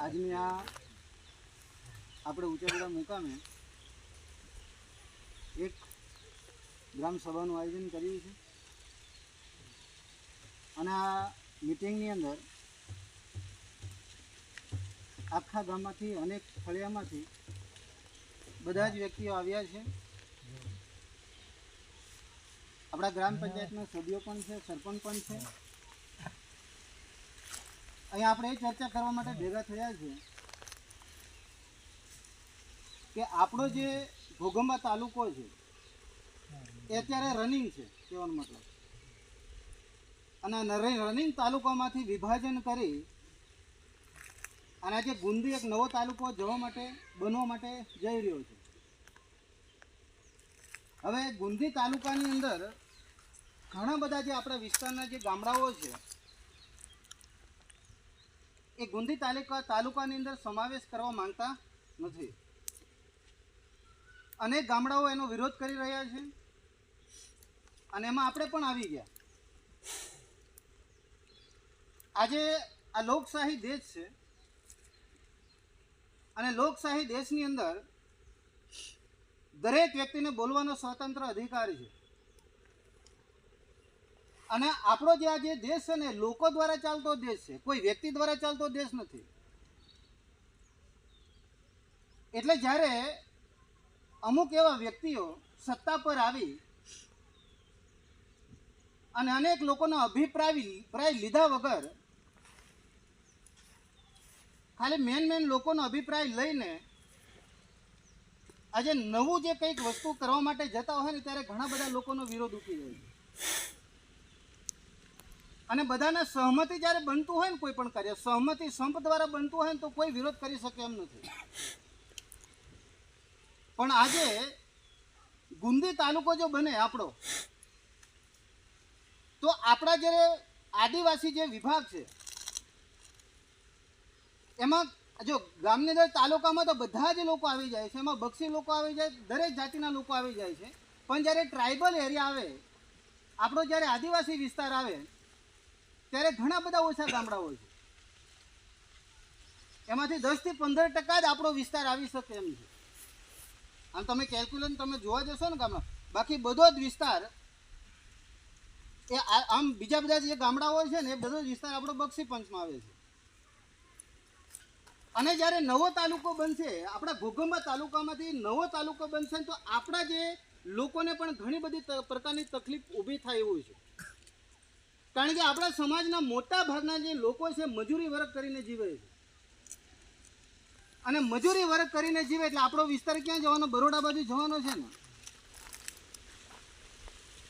આજની આ આપણે ઉંચાગડા મુકામે એક ગ્રામ સભાનું આયોજન કર્યું છે. અને આ મિટિંગની અંદર આખા ગામમાંથી અનેક ફળિયામાંથી બધા જ વ્યક્તિઓ આવ્યા છે. આપણા ગ્રામ પંચાયતના સભ્યો પણ છે, સરપંચ પણ છે. અહીંયા આપણે એ ચર્ચા કરવા માટે ભેગા થયા છે કે આપણો જે ઘોગંબા તાલુકો છે, એ અત્યારે રનિંગ છે, કહેવાનો મતલબ. અને રનિંગ તાલુકામાંથી વિભાજન કરી અને આજે ગુંદી એક નવો તાલુકો જવા માટે, બનવા માટે જઈ રહ્યો છે. હવે ગુંદી તાલુકાની અંદર ઘણા બધા જે આપણા વિસ્તારના જે ગામડાઓ છે એ ગુંદી તાલુકા તાલુકાની અંદર સમાવેશ કરવા માંગતા નથી. અનેક ગામડાઓ એનો વિરોધ કરી રહ્યા છે અને એમાં આપણે પણ આવી ગયા. આજે આ લોકશાહી દેશ છે અને લોકશાહી દેશની અંદર દરેક વ્યક્તિને બોલવાનો સ્વતંત્ર અધિકાર છે. અને આપણો જે આ જે દેશ છે ને લોકો દ્વારા ચાલતો દેશ છે. કોઈ વ્યક્તિ દ્વારા ચાલતો દેશ નથી. એટલે જ્યારે અમુક એવા વ્યક્તિઓ સત્તા પર આવી અને અનેક લોકોનો અભિપ્રાય પ્રાય લીધા વગર ખાલી મેન મેન લોકોનો અભિપ્રાય લઈને આજે નવું જે કંઈક વસ્તુ કરવા માટે જતા હોય ને, ત્યારે ઘણા બધા લોકોનો વિરોધ ઉઠી જાય છે. અને બધાને સહમતિ જ્યારે બનતું હોય ને કોઈ પણ કાર્ય, સહમતિ સંપ દ્વારા બનતું હોય ને તો કોઈ વિરોધ કરી શકે એમ નથી. પણ આજે ગુંદી તાલુકો જો બને આપણો, તો આપણા જે આદિવાસી જે વિભાગ છે, એમાં જો ગામની અંદર તાલુકામાં તો બધા જ લોકો આવી જાય છે, એમાં બક્ષી લોકો આવી જાય, દરેક જાતિના લોકો આવી જાય છે. પણ જ્યારે ટ્રાઇબલ એરિયા આવે, આપણો જ્યારે આદિવાસી વિસ્તાર આવે ત્યારે ઘણા બધા ઓછા ગામડાઓ છે. એમાંથી દસથી પંદર ટકા જ આપણો વિસ્તાર આવી શકે એમ છે. આમ તમે કેલ્ક્યુલેશન તમે જોવા જશો ને ગામડા, બાકી બધો જ વિસ્તાર એ આમ બીજા બધા જે ગામડાઓ છે ને, એ બધો જ વિસ્તાર આપણો બક્ષી પંચમાં આવે છે. અને જ્યારે નવો તાલુકો બનશે, આપણા ઘોઘંબા તાલુકામાંથી નવો તાલુકો બનશે તો આપણા જે લોકોને પણ ઘણી બધી પ્રકારની તકલીફ ઊભી થાય એવું છે. કારણ કે આપણા સમાજના મોટા ભાગના જે લોકો છે, મજૂરી વર્ક કરીને જીવે અને મજૂરી વર્ક કરીને જીવે એટલે આપણો વિસ્તાર ક્યાં જવાનો? બરોડા બાજુ જવાનો છે ને.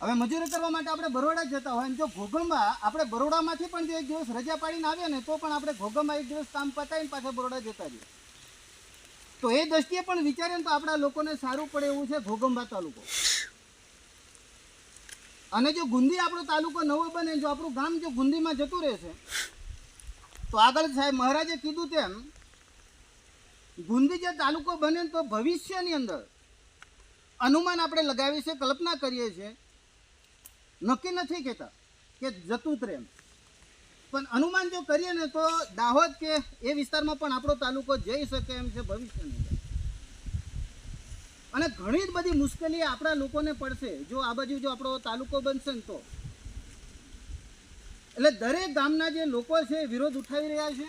હવે મજૂરી કરવા માટે આપણે બરોડા જતા હોય. જો ઘોગંબા આપણે બરોડામાંથી પણ જો એક દિવસ રજા પાડીને આવીએ ને, તો પણ આપણે ઘોગંબા એક દિવસ કામ પતાવીને પાછા બરોડા જતા રહીએ. તો એ દ્રષ્ટિએ પણ વિચારીએ તો આપણા લોકોને સારું પડે એવું છે ઘોગંબા તાલુકો. અને જો ગુંદી આપણો તાલુકો નવો બને, જો આપણું ગામ જો ગુંદીમાં જતું રહેશે, તો આગળ સાહેબ મહારાજે કીધું તેમ, ગુંદી જે તાલુકો બને તો ભવિષ્યની અંદર અનુમાન આપણે લગાવીએ છીએ, કલ્પના કરીએ છીએ. નક્કી નથી કહેતા કે જતું જ એમ. પણ અનુમાન જો કરીએ ને તો દાહોદ કે એ વિસ્તારમાં પણ આપણો તાલુકો જઈ શકે એમ છે ભવિષ્યની અંદર. અને ઘણી જ બધી મુશ્કેલી આપણા લોકોને પડશે. જો આ બાજુ જો આપણો તાલુકો બનશે ને તો. એટલે દરેક ગામના જે લોકો છે, વિરોધ ઉઠાવી રહ્યા છે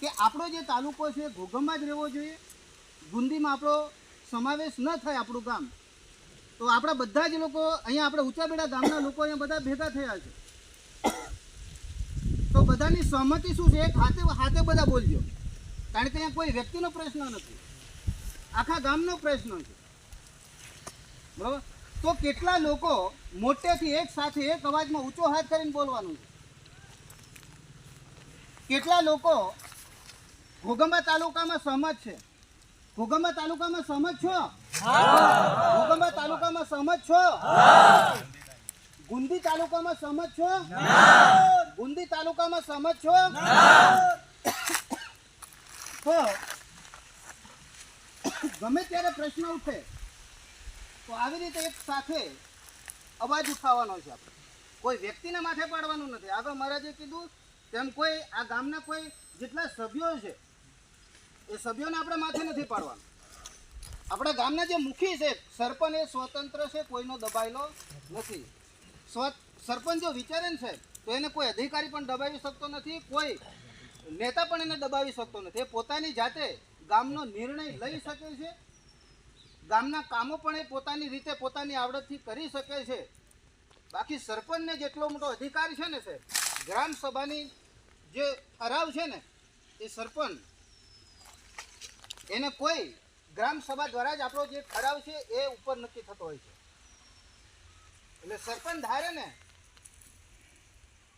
કે આપણો જે તાલુકો છે ઘોઘમમાં જ રહેવો જોઈએ. ગુંદીમાં આપણો સમાવેશ ન થાય આપણું ગામ. તો આપણા બધા જ લોકો અહીંયા આપણે ઊંચાબેડા ગામના લોકો અહીંયા બધા ભેગા થયા છે. તો બધાની સહમતિ શું છે? એક હાથે હાથે બધા બોલજો. કારણ કે અહીંયા કોઈ વ્યક્તિનો પ્રશ્ન નથી. આખા ગામનો પ્રશ્ન છે. બરાબર? તો કેટલા લોકો મોટેથી એક સાથે એક અવાજમાં ઊંચો હાથ કરીને બોલવાનું છે? કેટલા લોકો ઘોગંબા તાલુકામાં સહમત છે? ઘોગંબા તાલુકામાં સહમત છો? ઘોગંબા તાલુકામાં સહમત છો? ગુંદી તાલુકામાં સહમત છો? ગુંદી તાલુકામાં સહમત છો? તો ગમે ત્યારે પ્રશ્ન ઉઠે તો આવી રીતે એક સાથે અવાજ ઉઠાવવાનો છે આપણે. કોઈ વ્યક્તિને માથે પાડવાનું નથી. આગળ મહારાજે કીધું, તેમ કોઈ આ ગામના કોઈ જેટલા સભ્યો છે, એ સભ્યોને આપણે માથે નથી પાડવાનું. આપણા ગામના જે મુખી છે, સરપંચ એ સ્વતંત્ર છે, કોઈનો દબાયેલો નથી. સ્વ, સરપંચ જો વિચારે સાહેબ, તો એને કોઈ અધિકારી પણ દબાવી શકતો નથી, કોઈ નેતા પણ એને દબાવી શકતો નથી. એ પોતાની જાતે ગામનો નિર્ણય લઈ શકે છે ગામના કામો પણ એ પોતાની રીતે પોતાની આવડતથી કરી શકે છે. બાકી સરપંચને જેટલો મોટો અધિકાર છે ને સાહેબ, ગ્રામ સભાની જે ઠરાવ છે ને, એ સરપંચ, એને કોઈ ગ્રામ સભા દ્વારા જ આપણો જે ઠરાવ છે એ ઉપર નક્કી થતો હોય છે. એટલે સરપંચ ધારે ને,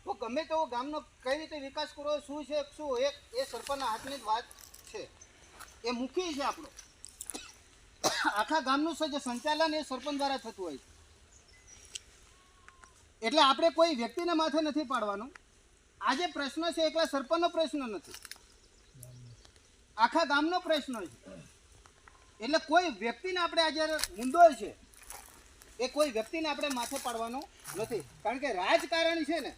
તો ગમે તેવો ગામનો કઈ રીતે વિકાસ કરવો, શું છે, શું એક, એ સરપંચના હાથની જ વાત છે. એ મુખી છે આપણો. આખા ગામનું જે સંચાલન એ સરપંચ દ્વારા થતું હોય છે. એટલે આપણે કોઈ વ્યક્તિને માથે નથી પાડવાનું. આ જે પ્રશ્ન છે એકલા સરપંચનો પ્રશ્ન નથી. આખા ગામનો પ્રશ્ન છે. એટલે કોઈ વ્યક્તિને આપણે આજે મુદ્દો છે એ કોઈ વ્યક્તિને આપણે માથે પાડવાનો નથી. કારણ કે રાજકારણ છે ને,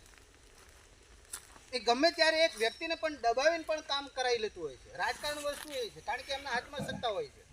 એ ગમે ત્યારે એક વ્યક્તિને પણ દબાવીને પણ કામ કરાવી લેતું હોય છે. રાજકારણ વસ્તુ એ છે. કારણ કે એમના હાથમાં સત્તા હોય છે.